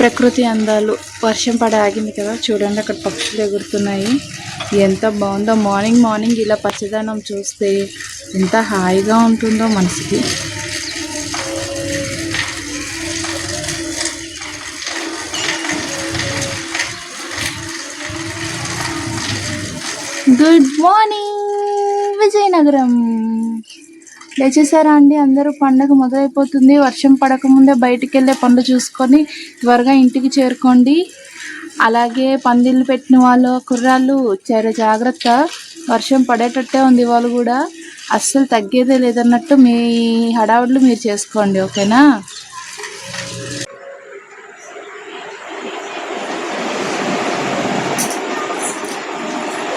ప్రకృతి అందాలు. వర్షం పడ ఆగింది కదా చూడండి అక్కడ పక్షులు ఎగురుతున్నాయి. ఎంత బాగుందో. మార్నింగ్ మార్నింగ్ ఇలా పచ్చదనం చూస్తే ఎంత హాయిగా ఉంటుందో మనసుకి. Good morning Vizianagaram. లేచేసారా అండి? అందరూ పండగ మొదలైపోతుంది. వర్షం పడకముందే బయటికి వెళ్ళే పనులు చూసుకొని త్వరగా ఇంటికి చేరుకోండి. అలాగే పందిళ్ళు పెట్టిన వాళ్ళు కుర్రాళ్ళు చాలా జాగ్రత్త. వర్షం పడేటట్టే ఉంది వాళ్ళు కూడా. అస్సలు తగ్గేదే లేదన్నట్టు మీ హడావుడ్లు మీరు చేసుకోండి ఓకేనా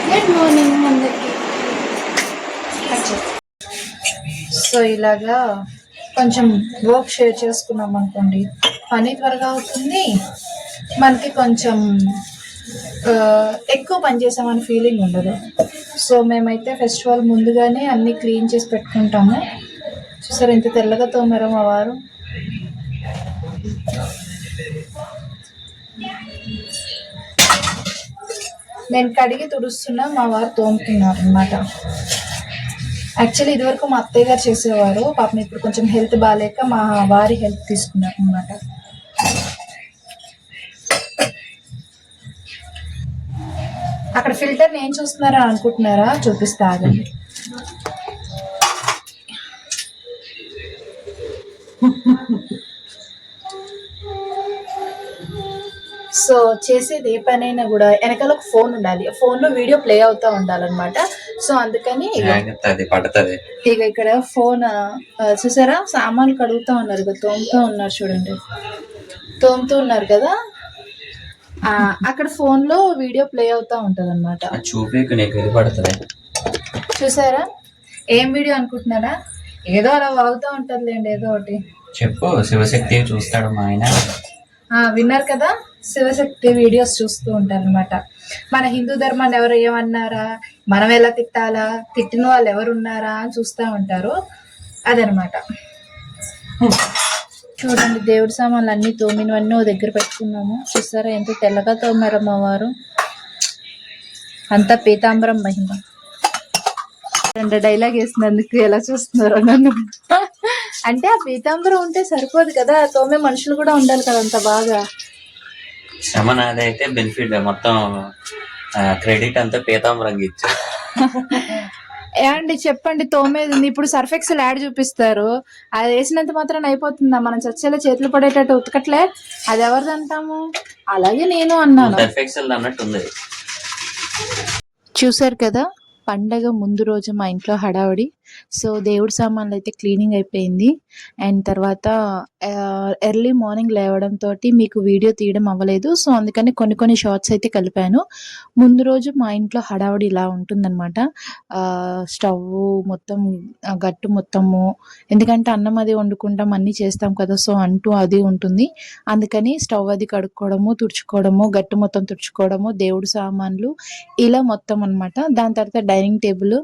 గుడ్ మార్నింగ్ అందరికి సో ఇలాగా కొంచెం వర్క్ షేర్ చేసుకున్నాం అనుకోండి. పని త్వరగా అవుతుంది. మనకి కొంచెం ఎక్కువ పని చేసామని ఫీలింగ్ ఉండదు. సో మేమైతే ఫెస్టివల్ ముందుగానే అన్నీ క్లీన్ చేసి పెట్టుకుంటాము. చూసారు ఇంత తెల్లగా తోమారు మా వారు? నేను కడిగి తుడుస్తున్నా మా వారు తోముతున్నారు అనమాట యాక్చువల్లీ ఇదివరకు మా అత్తయ్య గారు చేసేవారు. పాపం ఇప్పుడు కొంచెం హెల్త్ బాగాలేక మా వారి హెల్త్ తీసుకున్నారు అనమాట అక్కడ ఫిల్టర్ ఏం చూస్తున్నారా అనుకుంటున్నారా? చూపిస్తా ఆగండి. సో చేసేది ఏ పనైనా కూడా వెనకాల ఒక ఫోన్ ఉండాలి. ఫోన్లో వీడియో ప్లే అవుతూ ఉండాలన్నమాట. సో అందుకని పడుతుంది. ఇక ఇక్కడ ఫోన్ చూసారా? సామాన్లు కడుగుతా ఉన్నారు కదా తోముతూ ఉన్నారు చూడండి. తోముతూ ఉన్నారు కదా? అక్కడ ఫోన్లో వీడియో ప్లే అవుతా ఉంటది అనమాట చూపేకు నీకు ఇది పడుతుంది? చూసారా? ఏం వీడియో అనుకుంటున్నారా? ఏదో అలా వాగుతూ ఉంటదిలేండి ఏదో ఒకటి. చెప్పు శివశక్తి చూస్తాడు మా ఆయన. ఆ, విన్నారు కదా? శివశక్తి వీడియోస్ చూస్తూ ఉంటారు అనమాట మన హిందూ ధర్మాన్ని ఎవరు ఏమన్నారా? మనం ఎలా తిట్టాలా? తిట్టిన వాళ్ళు ఎవరు ఉన్నారా అని చూస్తూ ఉంటారు. అదనమాట చూడండి దేవుడి సామాన్లు అన్ని తోమినవన్నీ ఓ దగ్గర పెట్టుకున్నాము. చూసారా ఎంత తెల్లగా తోమారు అమ్మవారు? అంతా పీతాంబరం మహిమ. రెండు డైలాగ్ వేసినందుకు ఎలా చూస్తున్నారో నన్ను అంటే ఆ పీతాంబరం ఉంటే సరిపోదు కదా. తోమే మనుషులు కూడా ఉండాలి కదా అంత బాగా. శ్రమ నాది అయితే బెనిఫిట్ మొత్తం క్రెడిట్ అంతా పీతాంబరంగా ఇచ్చారు ఏమండి చెప్పండి తోమేది ఉంది. ఇప్పుడు సర్ఫ్ ఎక్సెల్ యాడ్ చూపిస్తారు. అది వేసినంత మాత్రం అయిపోతుందా? మనం చచ్చేలా చేతులు పడేటట్టు ఉతకట్లే? అది ఎవరిది అంటాము? అలాగే నేను అన్నాను. పర్ఫెక్షన్ అన్నట్టు ఉంది. చూసారు కదా పండగ ముందు రోజు మా ఇంట్లో హడావుడి. సో దేవుడి సామాన్లు అయితే క్లీనింగ్ అయిపోయింది. అండ్ తర్వాత ఎర్లీ మార్నింగ్ లేవడంతో మీకు వీడియో తీయడం అవ్వలేదు. సో అందుకని కొన్ని కొన్ని షార్ట్స్ అయితే కలిపాను. ముందు రోజు మా ఇంట్లో హడావుడి ఇలా ఉంటుందన్నమాట. స్టవ్ మొత్తం గట్టు మొత్తము. ఎందుకంటే అన్నం అది వండుకుంటాం అన్నీ చేస్తాం కదా సో అంటూ అది ఉంటుంది. అందుకని స్టవ్ అది కడుక్కోవడము తుడుచుకోవడము గట్టు మొత్తం తుడుచుకోవడము దేవుడు సామాన్లు ఇలా మొత్తం అన్నమాట. దాని తర్వాత డైనింగ్ టేబుల్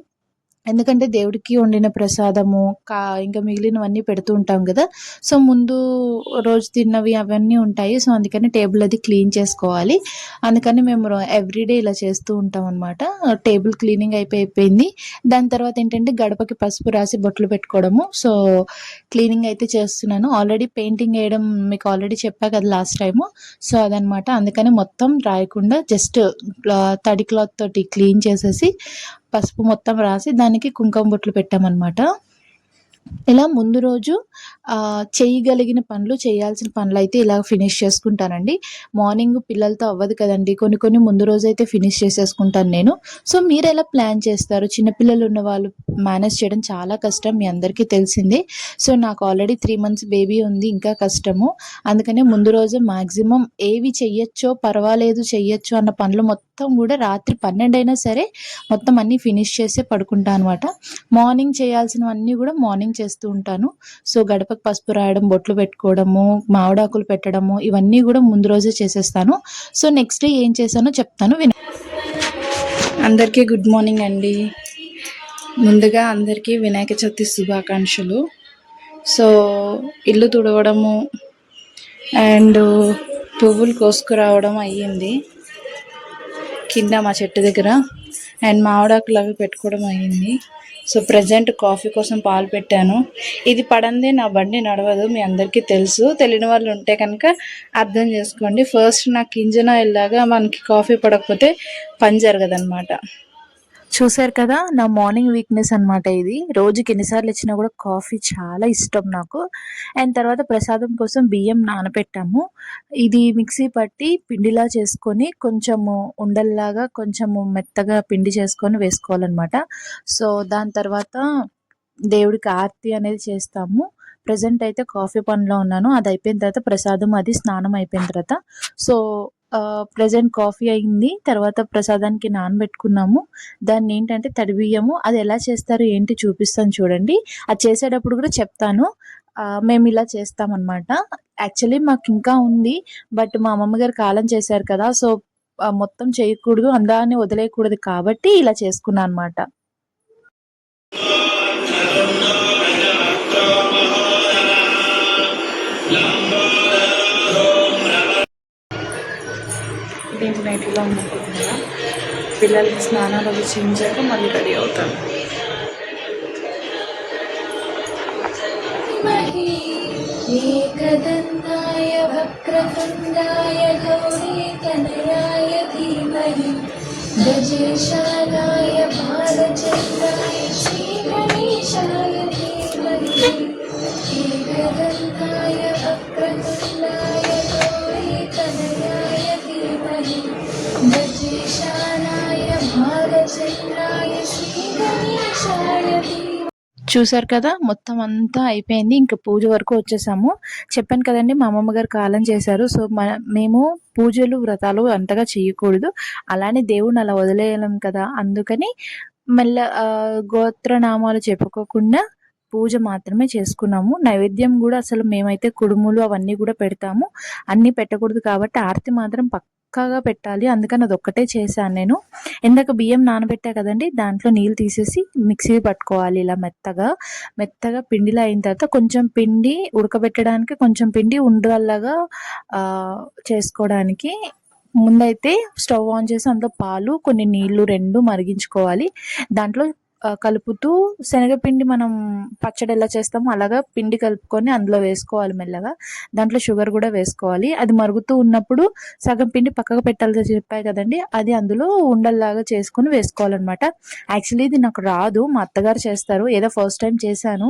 ఎందుకంటే దేవుడికి వండిన ప్రసాదము కా ఇంకా మిగిలినవన్నీ పెడుతూ ఉంటాం కదా. సో ముందు రోజు తిన్నవి అవన్నీ ఉంటాయి. సో అందుకని టేబుల్ అది క్లీన్ చేసుకోవాలి. అందుకని మేము ఎవ్రీడే ఇలా చేస్తూ ఉంటాం అనమాట టేబుల్ క్లీనింగ్ అయిపోయి అయిపోయింది. దాని తర్వాత ఏంటంటే గడపకి పసుపు రాసి బొట్లు పెట్టుకోవడము. సో క్లీనింగ్ అయితే చేస్తున్నాను. ఆల్రెడీ పెయింటింగ్ వేయడం మీకు ఆల్రెడీ చెప్పా కదా లాస్ట్ టైము. సో అదనమాట అందుకని మొత్తం రాయకుండా జస్ట్ తడి క్లాత్ తోటి క్లీన్ చేసేసి పసుపు మొత్తం రాసి దానికి కుంకుమ బొట్లు పెట్టామన్నమాట. ఇలా ముందు రోజు చేయగలిగిన పనులు చేయాల్సిన పనులు అయితే ఇలా ఫినిష్ చేసుకుంటానండి. మార్నింగ్ పిల్లలతో అవ్వదు కదండి. కొన్ని కొన్ని ముందు రోజు అయితే ఫినిష్ చేసేసుకుంటాను నేను. సో మీరు ఎలా ప్లాన్ చేస్తారు? చిన్నపిల్లలు ఉన్న వాళ్ళు మేనేజ్ చేయడం చాలా కష్టం మీ అందరికీ తెలిసిందే. సో నాకు ఆల్రెడీ త్రీ మంత్స్ బేబీ ఉంది ఇంకా కష్టము. అందుకనే ముందు రోజు మాక్సిమం ఏవి చెయ్యొచ్చో పర్వాలేదు చెయ్యొచ్చు అన్న పనులు మొత్తం కూడా రాత్రి పన్నెండు అయినా సరే మొత్తం అన్నీ ఫినిష్ చేసే పడుకుంటా అనమాట మార్నింగ్ చేయాల్సినవన్నీ కూడా మార్నింగ్ చేస్తూ ఉంటాను. సో గడపకు పసుపు రాయడం బొట్లు పెట్టుకోవడము మామిడాకులు పెట్టడము ఇవన్నీ కూడా ముందు రోజే చేసేస్తాను. సో నెక్స్ట్ డే ఏం చేశానో చెప్తాను విన. అందరికీ గుడ్ మార్నింగ్ అండి. ముందుగా అందరికీ వినాయక చవితి శుభాకాంక్షలు. సో ఇల్లు తుడవడము అండ్ పువ్వులు కోసుకురావడం అయ్యింది. కింద మా చెట్టు దగ్గర అండ్ మామిడాకులు అవి పెట్టుకోవడం అయ్యింది. సో ప్రజెంట్ కాఫీ కోసం పాలు పెట్టాను. ఇది పడందే నా బండి నడవదు మీ అందరికీ తెలుసు. తెలియని వాళ్ళు ఉంటే కనుక అర్థం చేసుకోండి. ఫస్ట్ నాకు ఇంజన్ ఆయిల్ లాగా మనకి కాఫీ పడకపోతే పని జరగదన్నమాట. చూసారు కదా నా మార్నింగ్ వీక్నెస్ అన్నమాట ఇది. రోజుకి ఎన్నిసార్లు ఇచ్చినా కూడా కాఫీ చాలా ఇష్టం నాకు. అండ్ తర్వాత ప్రసాదం కోసం బియ్యం నానబెట్టాము ఇది మిక్సీ పట్టి పిండిలా చేసుకొని కొంచెము ఉండల్లాగా కొంచెము మెత్తగా పిండి చేసుకొని వేసుకోవాలన్నమాట. సో దాని తర్వాత దేవుడికి ఆర్తి అనేది చేస్తాము. ప్రజెంట్ అయితే కాఫీ పనిలో ఉన్నాను. అది అయిపోయిన తర్వాత ప్రసాదం అది స్నానం అయిపోయిన తర్వాత. సో ప్రజెంట్ కాఫీ అయింది. తర్వాత ప్రసాదానికి నానబెట్టుకున్నాము. దాన్ని ఏంటంటే తడి బియ్యము అది ఎలా చేస్తారు ఏంటి చూపిస్తాను చూడండి. అది చేసేటప్పుడు కూడా చెప్తాను. మేము ఇలా చేస్తామన్నమాట. యాక్చువల్లీ మాకు ఇంకా ఉంది బట్ మా అమ్మమ్మ గారు కాలం చేశారు కదా సో మొత్తం చేయకూడదు అందాన్ని వదిలేయకూడదు కాబట్టి ఇలా చేసుకున్నాను అనమాట నైట్లో వండుకుంటున్నా పిల్లలకి స్నానాలు అవి చేయించాక మళ్ళీ రెడీ అవుతాను ఏకదంతాయ వక్రతుండాయ గౌరీ తనయాయ ధీమహి. గజేషాయ చూసారు కదా మొత్తం అంతా అయిపోయింది. ఇంకా పూజ వరకు వచ్చేసాము. చెప్పాను కదండి మా అమ్మమ్మ గారు కాలం చేశారు. సో మన మేము పూజలు వ్రతాలు అంతగా చేయకూడదు. అలానే దేవుడిని అలా వదిలేయలేం కదా. అందుకని మెల్ల గోత్రనామాలు చెప్పుకోకుండా పూజ మాత్రమే చేసుకున్నాము. నైవేద్యం కూడా అసలు మేమైతే కుడుములు అవన్నీ కూడా పెడతాము. అన్నీ పెట్టకూడదు కాబట్టి ఆరతి మాత్రం పక్క పక్కాగా పెట్టాలి. అందుకని అది ఒక్కటే చేశాను నేను. ఇందాక బియ్యం నానబెట్టా కదండి దాంట్లో నీళ్ళు తీసేసి మిక్సీ పట్టుకోవాలి ఇలా మెత్తగా. మెత్తగా పిండిలో అయిన తర్వాత కొంచెం పిండి ఉడకబెట్టడానికి కొంచెం పిండి ఉండవల్లగా చేసుకోవడానికి ముందైతే స్టవ్ ఆన్ చేసి అందులో పాలు కొన్ని నీళ్ళు రెండు మరిగించుకోవాలి. దాంట్లో కలుపుతూ శనగపిండి మనం పచ్చడి ఎలా చేస్తామో అలాగా పిండి కలుపుకొని అందులో వేసుకోవాలి మెల్లగా. దాంట్లో షుగర్ కూడా వేసుకోవాలి. అది మరుగుతూ ఉన్నప్పుడు సగం పిండి పక్కకు పెట్టాలి చెప్పాయి కదండి. అది అందులో ఉండల్లాగా చేసుకొని వేసుకోవాలన్నమాట. యాక్చువల్లీ ఇది నాకు రాదు. మా అత్తగారు చేస్తారు. ఏదో ఫస్ట్ టైం చేశాను.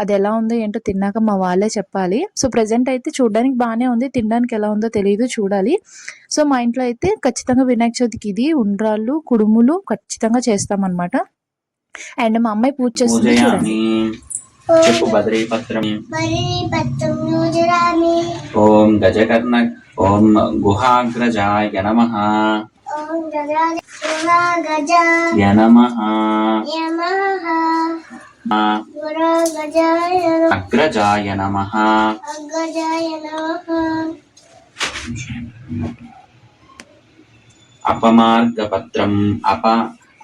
అది ఎలా ఉందో ఏంటో తిన్నాక మా వాళ్ళే చెప్పాలి. సో ప్రజెంట్ అయితే చూడడానికి బాగానే ఉంది. తినడానికి ఎలా ఉందో తెలియదు చూడాలి. సో మా ఇంట్లో అయితే ఖచ్చితంగా వినాయక చవితికి ఇది ఉండ్రాళ్ళు కుడుములు ఖచ్చితంగా చేస్తామన్నమాట. అండ్ మా అమ్మాయి పూజ చేస్తుంది చూడండి పూజయామి చెప్పు బద్రీపత్రం పరిపత్రం నూజరామి ఓం గజకర్ణ ఓం గుహాగ్రజాయ నమ ఓం గజాయ గజ నమ యమః గుర గజాయ అగ్రజాయ నమ అగ్గజాయ నమః అపమార్గపత్రం అప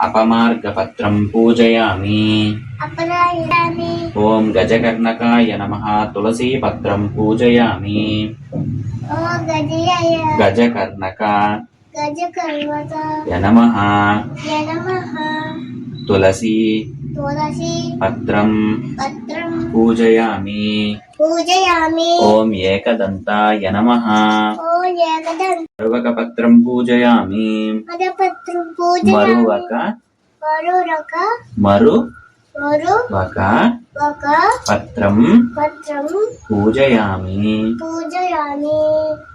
అపమార్గపత్రం పూజయామి. ఓం గజకర్ణకాయ నమ తులసీపత్రం పూజయామి. ఓ గజయాయ గజకర్ణక. నమ తులసీ తులసి. పత్రం పూజయామి. పూజయామి. ఓం ఏకదంతాయ నమ. మరువక పత్రం పూజయామి. మరువక మరు ఒక పత్రం పూజయామి. పూజయామి.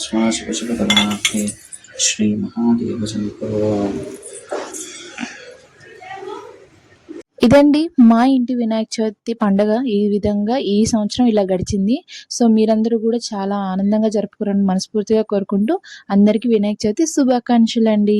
తక్షణస్వా శ్రీ మహాదేవ శంకరో ఇదండి మా ఇంటి వినాయక చవితి పండగ. ఈ విధంగా ఈ సంవత్సరం ఇలా గడిచింది. సో మీరందరూ కూడా చాలా ఆనందంగా జరుపుకోరని మనస్ఫూర్తిగా కోరుకుంటూ అందరికీ వినాయక చవితి శుభాకాంక్షలు అండి